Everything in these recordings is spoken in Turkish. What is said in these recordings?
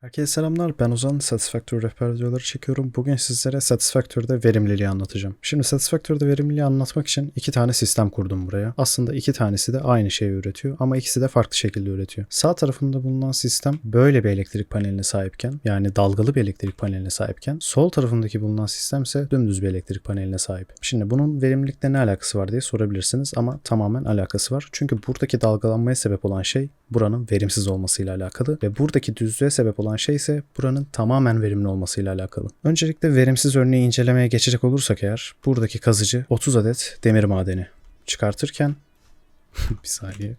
Herkese selamlar. Ben Ozan. Satisfactory rehber videoları çekiyorum. Bugün sizlere Satisfactory'de verimliliği anlatacağım. Şimdi Satisfactory'de verimliliği anlatmak için iki tane sistem kurdum buraya. Aslında iki tanesi de aynı şeyi üretiyor ama ikisi de farklı şekilde üretiyor. Sağ tarafında bulunan sistem böyle bir elektrik paneline sahipken yani dalgalı bir elektrik paneline sahipken sol tarafındaki bulunan sistem ise dümdüz bir elektrik paneline sahip. Şimdi bunun verimlilikle ne alakası var diye sorabilirsiniz ama tamamen alakası var. Çünkü buradaki dalgalanmaya sebep olan şey buranın verimsiz olmasıyla alakalı ve buradaki düzlüğe sebep olan şey ise buranın tamamen verimli olmasıyla alakalı. Öncelikle verimsiz örneği incelemeye geçecek olursak eğer buradaki kazıcı 30 adet demir madeni çıkartırken bir saniye.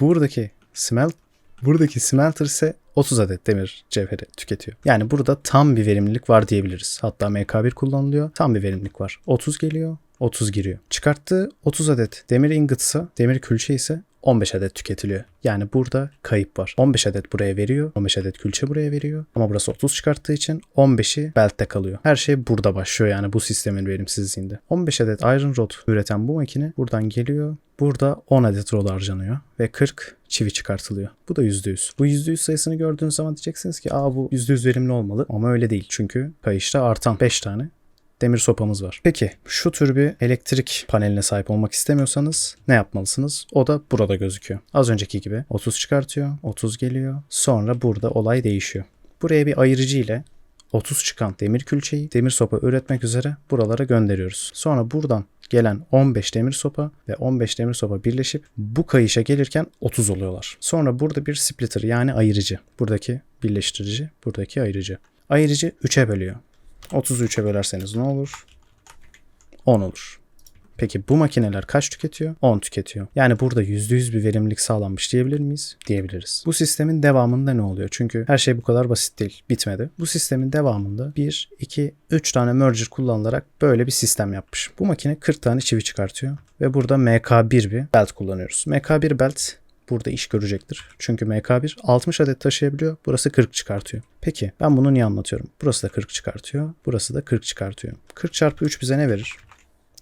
Buradaki smelt buradaki smelter ise 30 adet demir cevheri tüketiyor. Yani burada tam bir verimlilik var diyebiliriz. Hatta MK1 kullanılıyor. Tam bir verimlilik var. 30 geliyor, 30 giriyor. Çıkarttığı 30 adet demir ingot ise, demir külçe ise 15 adet tüketiliyor. Yani burada kayıp var. 15 adet buraya veriyor. 15 adet külçe buraya veriyor. Ama burası 30 çıkarttığı için 15'i beltte kalıyor. Her şey burada başlıyor yani bu sistemin verimsizliğinde. 15 adet iron rod üreten bu makine buradan geliyor. Burada 10 adet rod harcanıyor ve 40 çivi çıkartılıyor. Bu da %100. Bu %100 sayısını gördüğünüz zaman diyeceksiniz ki aa bu %100 verimli olmalı. Ama öyle değil. Çünkü kayışta artan 5 tane demir sopamız var. Peki şu tür bir elektrik paneline sahip olmak istemiyorsanız ne yapmalısınız? O da burada gözüküyor. Az önceki gibi 30 çıkartıyor, 30 geliyor. Sonra burada olay değişiyor. Buraya bir ayırıcı ile 30 çıkan demir külçeyi demir sopa üretmek üzere buralara gönderiyoruz. Sonra buradan gelen 15 demir sopa ve 15 demir sopa birleşip bu kayışa gelirken 30 oluyorlar. Sonra burada bir splitter yani ayırıcı. Buradaki birleştirici, buradaki ayırıcı. Ayırıcı 3'e bölüyor. 30'u 3'e bölerseniz ne olur? 10 olur. Peki bu makineler kaç tüketiyor? 10 tüketiyor. Yani burada %100 bir verimlilik sağlanmış diyebilir miyiz? Diyebiliriz. Bu sistemin devamında ne oluyor? Çünkü her şey bu kadar basit değil. Bitmedi. Bu sistemin devamında 1, 2, 3 tane merger kullanılarak böyle bir sistem yapmış. Bu makine 40 tane çivi çıkartıyor. Ve burada MK1 bir belt kullanıyoruz. MK1 belt burada iş görecektir. Çünkü MK1 60 adet taşıyabiliyor. Burası 40 çıkartıyor. Peki ben bunu niye anlatıyorum? Burası da 40 çıkartıyor. Burası da 40 çıkartıyor. 40 çarpı 3 bize ne verir?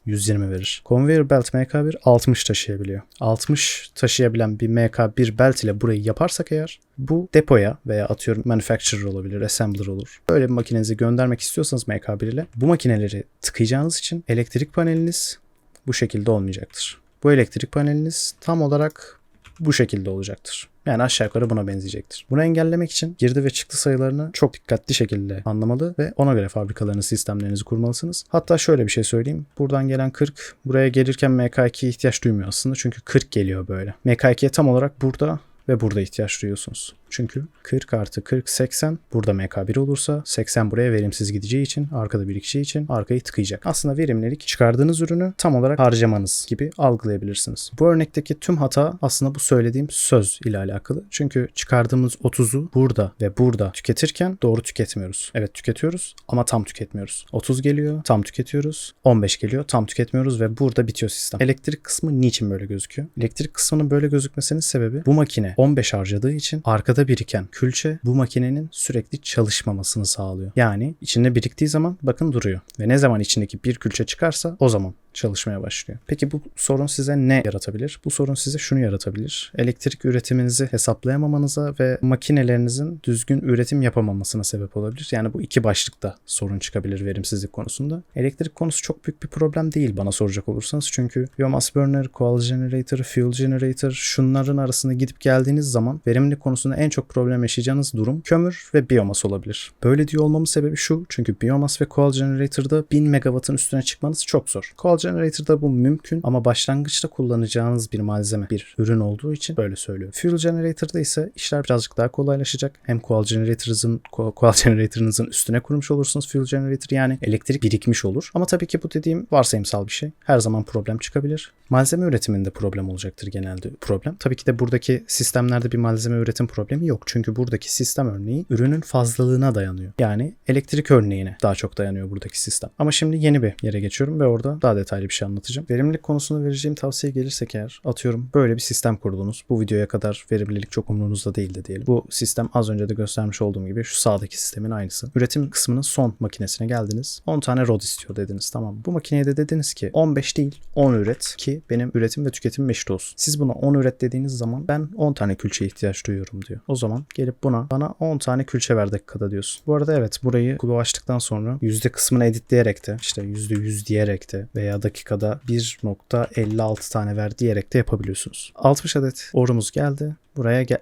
120 verir. Conveyor belt MK1 60 taşıyabiliyor. 60 taşıyabilen bir MK1 belt ile burayı yaparsak eğer bu depoya veya atıyorum manufacturer olabilir, assembler olur. Böyle bir makinenizi göndermek istiyorsanız MK1 ile bu makineleri tıkayacağınız için elektrik paneliniz bu şekilde olmayacaktır. Bu elektrik paneliniz tam olarak bu şekilde olacaktır. Yani aşağı yukarı buna benzeyecektir. Bunu engellemek için girdi ve çıktı sayılarını çok dikkatli şekilde anlamalı ve ona göre fabrikalarınız, sistemlerinizi kurmalısınız. Hatta şöyle bir şey söyleyeyim. Buradan gelen 40 buraya gelirken MK2'ye ihtiyaç duymuyor aslında. Çünkü 40 geliyor böyle. MK2'ye tam olarak burada ve burada ihtiyaç duyuyorsunuz. Çünkü 40 artı 40 80 burada MK1 olursa 80 buraya verimsiz gideceği için arkada birikeceği için arkayı tıkayacak. Aslında verimlilik çıkardığınız ürünü tam olarak harcamanız gibi algılayabilirsiniz. Bu örnekteki tüm hata aslında bu söylediğim söz ile alakalı. Çünkü çıkardığımız 30'u burada ve burada tüketirken doğru tüketmiyoruz. Evet tüketiyoruz ama tam tüketmiyoruz. 30 geliyor tam tüketiyoruz. 15 geliyor tam tüketmiyoruz ve burada bitiyor sistem. Elektrik kısmı niçin böyle gözüküyor? Elektrik kısmının böyle gözükmesinin sebebi bu makine 15 harcadığı için arkada biriken külçe bu makinenin sürekli çalışmamasını sağlıyor. Yani içinde biriktiği zaman bakın duruyor. Ve ne zaman içindeki bir külçe çıkarsa o zaman çalışmaya başlıyor. Peki bu sorun size ne yaratabilir? Bu sorun size şunu yaratabilir. Elektrik üretiminizi hesaplayamamanıza ve makinelerinizin düzgün üretim yapamamasına sebep olabilir. Yani bu iki başlıkta sorun çıkabilir verimsizlik konusunda. Elektrik konusu çok büyük bir problem değil bana soracak olursanız. Çünkü biomass burner, coal generator, fuel generator şunların arasında gidip geldiğiniz zaman verimlilik konusunda en çok problem yaşayacağınız durum kömür ve biyomas olabilir. Böyle diyor olmamın sebebi şu. Çünkü biomass ve coal generator'da 1000 megawattın üstüne çıkmanız çok zor. Coal generator'da bu mümkün ama başlangıçta kullanacağınız bir malzeme, bir ürün olduğu için böyle söylüyorum. Fuel generator'da ise işler birazcık daha kolaylaşacak. Hem coal generator'ınızın coal generator'ınızın üstüne kurmuş olursunuz fuel generator yani elektrik birikmiş olur. Ama tabii ki bu dediğim varsayımsal bir şey. Her zaman problem çıkabilir. Malzeme üretiminde problem olacaktır genelde problem. Tabii ki de buradaki sistemlerde bir malzeme üretim problemi yok. Çünkü buradaki sistem örneği ürünün fazlalığına dayanıyor. Yani elektrik örneğine daha çok dayanıyor buradaki sistem. Ama şimdi yeni bir yere geçiyorum ve orada daha detaylı detaylı bir şey anlatacağım. Verimlilik konusunda vereceğim tavsiye gelirsek eğer atıyorum böyle bir sistem kurdunuz. Bu videoya kadar verimlilik çok umurunuzda değildi diyelim. Bu sistem az önce de göstermiş olduğum gibi şu sağdaki sistemin aynısı. Üretim kısmının son makinesine geldiniz. 10 tane rod istiyor dediniz tamam. Bu makineye de dediniz ki 15 değil 10 üret ki benim üretim ve tüketim eşit olsun. Siz buna 10 üret dediğiniz zaman ben 10 tane külçeye ihtiyaç duyuyorum diyor. O zaman gelip buna bana 10 tane külçe ver dakikada diyorsun. Bu arada evet burayı kulu açtıktan sonra yüzde kısmını editleyerek de işte yüzde yüz diyerek de veya dakikada 1.56 tane ver diyerek de yapabiliyorsunuz. 60 adet orumuz geldi. Buraya gel...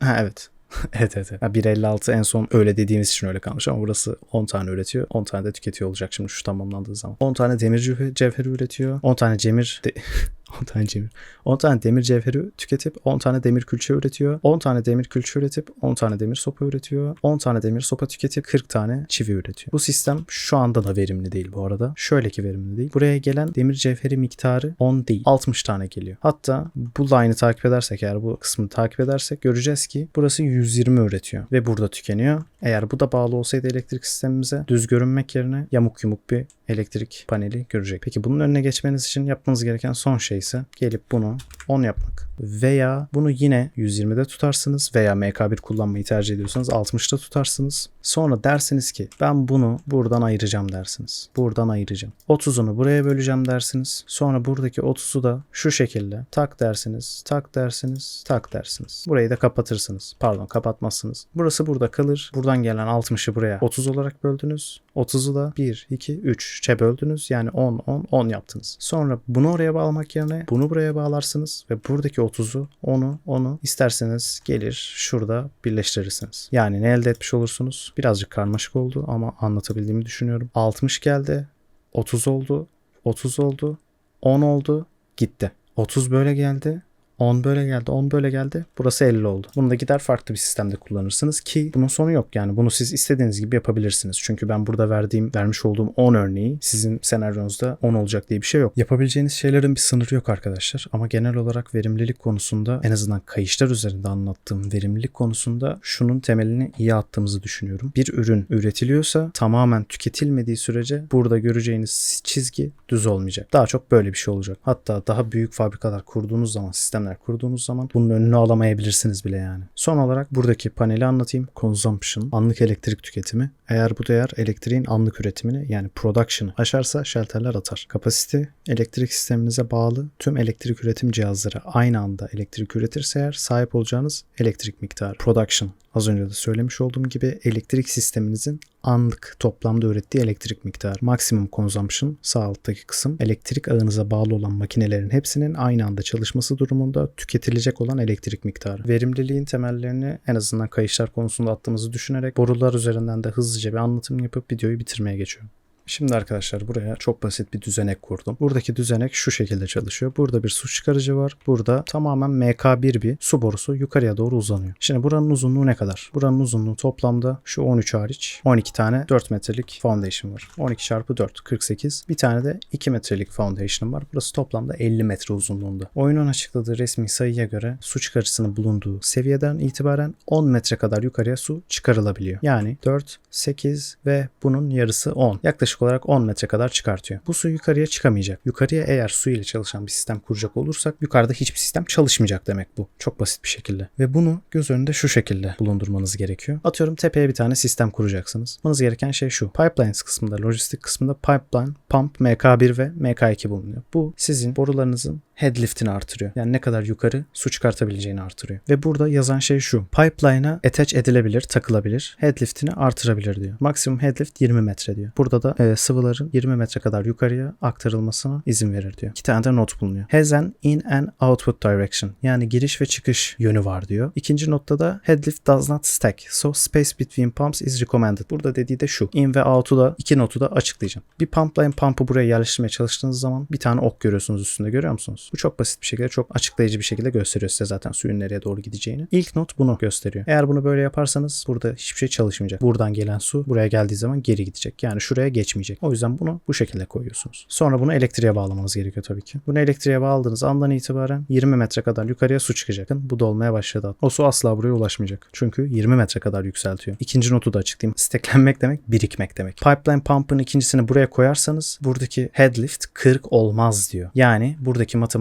Ha evet. evet evet. evet. Ha, 1.56 en son öyle dediğimiz için öyle kalmış ama burası 10 tane üretiyor. 10 tane de tüketiyor olacak şimdi şu tamamlandığı zaman. 10 tane demir cevhe- cevheri üretiyor. 10 tane cemir... De- 10 tane cemir. 10 tane demir cevheri tüketip 10 tane demir külçe üretiyor. 10 tane demir külçe üretip 10 tane demir sopa üretiyor. 10 tane demir sopa tüketip 40 tane çivi üretiyor. Bu sistem şu anda da verimli değil bu arada. Şöyle ki verimli değil. Buraya gelen demir cevheri miktarı 10 değil. 60 tane geliyor. Hatta bu line'ı takip edersek eğer bu kısmını takip edersek göreceğiz ki burası 120 üretiyor ve burada tükeniyor. Eğer bu da bağlı olsaydı elektrik sistemimize düz görünmek yerine yamuk yumuk bir elektrik paneli görecek. Peki bunun önüne geçmeniz için yapmanız gereken son şey ise gelip bunu 10 yapmak. Veya bunu yine 120'de tutarsınız veya MK1 kullanmayı tercih ediyorsanız 60'da tutarsınız. Sonra dersiniz ki ben bunu buradan ayıracağım dersiniz. Buradan ayıracağım. 30'unu buraya böleceğim dersiniz. Sonra buradaki 30'u da şu şekilde tak dersiniz, tak dersiniz, tak dersiniz. Burayı da kapatırsınız. Pardon kapatmazsınız. Burası burada kalır. Buradan gelen 60'ı buraya 30 olarak böldünüz. 30'u da 1, 2, 3 çe böldünüz. Yani 10, 10, 10 yaptınız. Sonra bunu oraya bağlamak yerine bunu buraya bağlarsınız ve buradaki 30'u, 10'u, 10'u isterseniz gelir şurada birleştirirsiniz. Yani ne elde etmiş olursunuz? Birazcık karmaşık oldu ama anlatabildiğimi düşünüyorum. 60 geldi, 30 oldu, 30 oldu, 10 oldu, gitti. 30 böyle geldi, 10 böyle geldi, 10 böyle geldi. Burası 50 oldu. Bunu da gider farklı bir sistemde kullanırsınız ki bunun sonu yok. Yani bunu siz istediğiniz gibi yapabilirsiniz. Çünkü ben burada verdiğim, vermiş olduğum 10 örneği sizin senaryonuzda 10 olacak diye bir şey yok. Yapabileceğiniz şeylerin bir sınırı yok arkadaşlar. Ama genel olarak verimlilik konusunda en azından kayışlar üzerinde anlattığım verimlilik konusunda şunun temelini iyi attığımızı düşünüyorum. Bir ürün üretiliyorsa tamamen tüketilmediği sürece burada göreceğiniz çizgi düz olmayacak. Daha çok böyle bir şey olacak. Hatta daha büyük fabrikalar kurduğunuz zaman sistemler kurduğunuz zaman bunun önünü alamayabilirsiniz bile yani. Son olarak buradaki paneli anlatayım. Consumption, anlık elektrik tüketimi. Eğer bu değer elektriğin anlık üretimini yani production'ı aşarsa şalterler atar. Capacity, elektrik sisteminize bağlı tüm elektrik üretim cihazları aynı anda elektrik üretirse eğer sahip olacağınız elektrik miktarı. Production, Az önce de söylemiş olduğum gibi elektrik sisteminizin anlık toplamda ürettiği elektrik miktarı. Maximum consumption sağ alttaki kısım elektrik ağınıza bağlı olan makinelerin hepsinin aynı anda çalışması durumunda tüketilecek olan elektrik miktarı. Verimliliğin temellerini en azından kayışlar konusunda attığımızı düşünerek borular üzerinden de hızlıca bir anlatım yapıp videoyu bitirmeye geçiyorum. Şimdi arkadaşlar buraya çok basit bir düzenek kurdum. Buradaki düzenek şu şekilde çalışıyor. Burada bir su çıkarıcı var. Burada tamamen MK1 bir su borusu yukarıya doğru uzanıyor. Şimdi buranın uzunluğu ne kadar? Buranın uzunluğu toplamda şu 13 hariç 12 tane 4 metrelik foundation var. 12 çarpı 4 48. Bir tane de 2 metrelik foundation var. Burası toplamda 50 metre uzunluğunda. Oyunun açıkladığı resmi sayıya göre su çıkarıcısının bulunduğu seviyeden itibaren 10 metre kadar yukarıya su çıkarılabiliyor. Yani 4, 8 ve bunun yarısı 10. Yaklaşık olarak 10 metre kadar çıkartıyor. Bu su yukarıya çıkamayacak. Yukarıya eğer su ile çalışan bir sistem kuracak olursak yukarıda hiçbir sistem çalışmayacak demek bu. Çok basit bir şekilde. Ve bunu göz önünde şu şekilde bulundurmanız gerekiyor. Atıyorum tepeye bir tane sistem kuracaksınız. Yapmanız gereken şey şu. Pipelines kısmında, lojistik kısmında pipeline, pump, MK1 ve MK2 bulunuyor. Bu sizin borularınızın headlift'ini artırıyor. Yani ne kadar yukarı su çıkartabileceğini artırıyor. Ve burada yazan şey şu. Pipeline'a attach edilebilir, takılabilir. Headlift'ini artırabilir diyor. Maksimum headlift 20 metre diyor. Burada da e, sıvıların 20 metre kadar yukarıya aktarılmasına izin verir diyor. İki tane de not bulunuyor. Has an in and output direction. Yani giriş ve çıkış yönü var diyor. İkinci notta da headlift does not stack. So space between pumps is recommended. Burada dediği de şu. In ve out'u da iki notu da açıklayacağım. Bir pump line pump'ı buraya yerleştirmeye çalıştığınız zaman bir tane ok görüyorsunuz üstünde görüyor musunuz? Görüyorsunuz. Bu çok basit bir şekilde, çok açıklayıcı bir şekilde gösteriyor size zaten suyun nereye doğru gideceğini. İlk not bunu gösteriyor. Eğer bunu böyle yaparsanız burada hiçbir şey çalışmayacak. Buradan gelen su buraya geldiği zaman geri gidecek. Yani şuraya geçmeyecek. O yüzden bunu bu şekilde koyuyorsunuz. Sonra bunu elektriğe bağlamanız gerekiyor tabii ki. Bunu elektriğe bağladığınız andan itibaren 20 metre kadar yukarıya su çıkacak. Bu dolmaya başladı. O su asla buraya ulaşmayacak. Çünkü 20 metre kadar yükseltiyor. İkinci notu da açıklayayım. Steklenmek demek birikmek demek. Pipeline pump'ın ikincisini buraya koyarsanız buradaki headlift 40 olmaz diyor. Yani buradaki matematik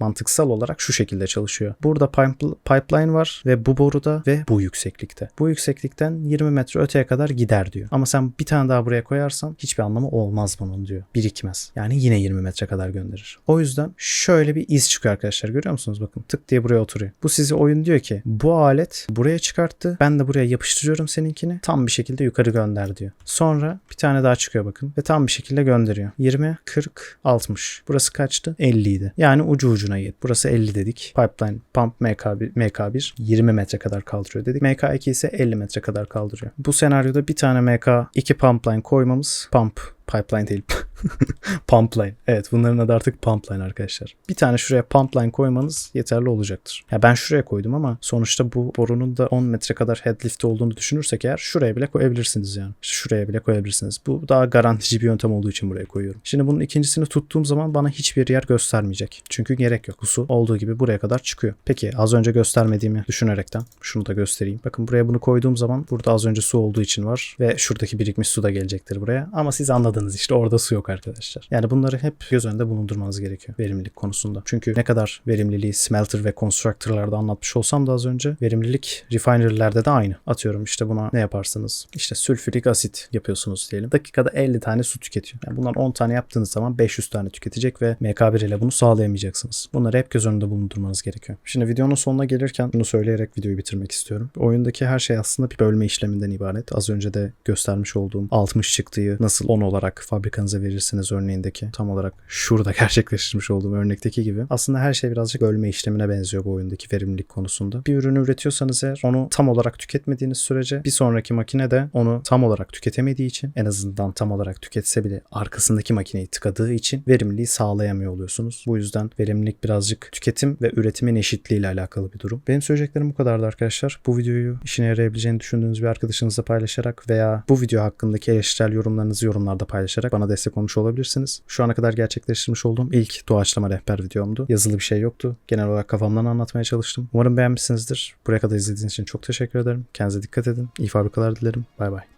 mantıksal olarak şu şekilde çalışıyor. Burada pipe- pipeline var ve bu boruda ve bu yükseklikte. Bu yükseklikten 20 metre öteye kadar gider diyor. Ama sen bir tane daha buraya koyarsan hiçbir anlamı olmaz bunun diyor. Birikmez. Yani yine 20 metre kadar gönderir. O yüzden şöyle bir iz çıkıyor arkadaşlar. Görüyor musunuz? Bakın tık diye buraya oturuyor. Bu sizi oyun diyor ki bu alet buraya çıkarttı. Ben de buraya yapıştırıyorum seninkini. Tam bir şekilde yukarı gönder diyor. Sonra bir tane daha çıkıyor bakın. Ve tam bir şekilde gönderiyor. 20, 40, 60. Burası kaçtı? 50 idi. Yani ucu ucuna git. Burası 50 dedik. Pipeline pump MK1, MK1 20 metre kadar kaldırıyor dedik. MK2 ise 50 metre kadar kaldırıyor. Bu senaryoda bir tane MK2 pump line koymamız pump pipeline değil. pump line. Evet bunların adı artık pump line arkadaşlar. Bir tane şuraya pump line koymanız yeterli olacaktır. Ya ben şuraya koydum ama sonuçta bu borunun da 10 metre kadar headlift olduğunu düşünürsek eğer şuraya bile koyabilirsiniz yani. Şuraya bile koyabilirsiniz. Bu daha garantici bir yöntem olduğu için buraya koyuyorum. Şimdi bunun ikincisini tuttuğum zaman bana hiçbir yer göstermeyecek. Çünkü gerek yok. Su olduğu gibi buraya kadar çıkıyor. Peki az önce göstermediğimi düşünerekten şunu da göstereyim. Bakın buraya bunu koyduğum zaman burada az önce su olduğu için var ve şuradaki birikmiş su da gelecektir buraya. Ama siz anladınız işte orada su yok arkadaşlar. Yani bunları hep göz önünde bulundurmanız gerekiyor verimlilik konusunda. Çünkü ne kadar verimliliği smelter ve constructor'larda anlatmış olsam da az önce verimlilik refinery'lerde de aynı. Atıyorum işte buna ne yaparsınız? İşte sülfürik asit yapıyorsunuz diyelim. Dakikada 50 tane su tüketiyor. Yani bundan 10 tane yaptığınız zaman 500 tane tüketecek ve MK1 ile bunu sağlayamayacaksınız. Bunları hep göz önünde bulundurmanız gerekiyor. Şimdi videonun sonuna gelirken bunu söyleyerek videoyu bitirmek istiyorum. Oyundaki her şey aslında bir bölme işleminden ibaret. Az önce de göstermiş olduğum 60 çıktıyı nasıl 10 olarak fabrikanıza verirsiniz örneğindeki tam olarak şurada gerçekleştirmiş olduğum örnekteki gibi. Aslında her şey birazcık bölme işlemine benziyor bu oyundaki verimlilik konusunda. Bir ürünü üretiyorsanız eğer onu tam olarak tüketmediğiniz sürece bir sonraki makine de onu tam olarak tüketemediği için en azından tam olarak tüketse bile arkasındaki makineyi tıkadığı için verimliliği sağlayamıyor oluyorsunuz. Bu yüzden verimlilik birazcık tüketim ve üretimin eşitliği ile alakalı bir durum. Benim söyleyeceklerim bu kadardı arkadaşlar. Bu videoyu işine yarayabileceğini düşündüğünüz bir arkadaşınızla paylaşarak veya bu video hakkındaki eleştirel yorumlarınızı yorumlarda paylaşarak bana destek olmuş olabilirsiniz. Şu ana kadar gerçekleştirmiş olduğum ilk doğaçlama rehber videomdu. Yazılı bir şey yoktu. Genel olarak kafamdan anlatmaya çalıştım. Umarım beğenmişsinizdir. Buraya kadar izlediğiniz için çok teşekkür ederim. Kendinize dikkat edin. İyi fabrikalar dilerim. Bay bay.